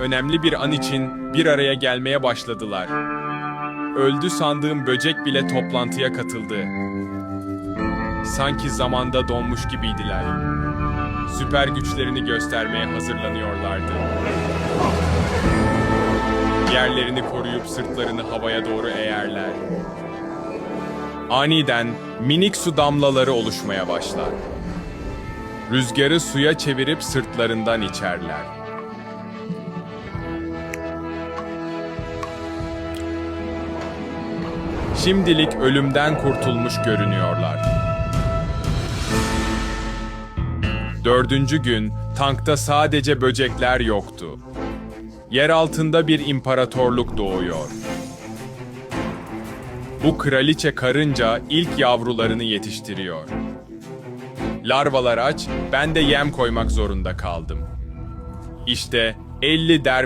önemli bir an için bir araya gelmeye başladılar. Öldü sandığım böcek bile toplantıya katıldı. Sanki zamanda donmuş gibiydiler. Süper güçlerini göstermeye hazırlanıyorlardı. Yerlerini koruyup sırtlarını havaya doğru eğerler. Aniden minik su damlaları oluşmaya başlar. Rüzgarı suya çevirip sırtlarından içerler. Şimdilik ölümden kurtulmuş görünüyorlar. Dördüncü gün tankta sadece böcekler yoktu. Yer altında bir imparatorluk doğuyor. Bu kraliçe karınca ilk yavrularını yetiştiriyor. Larvalar aç, ben de yem koymak zorunda kaldım. İşte 50 der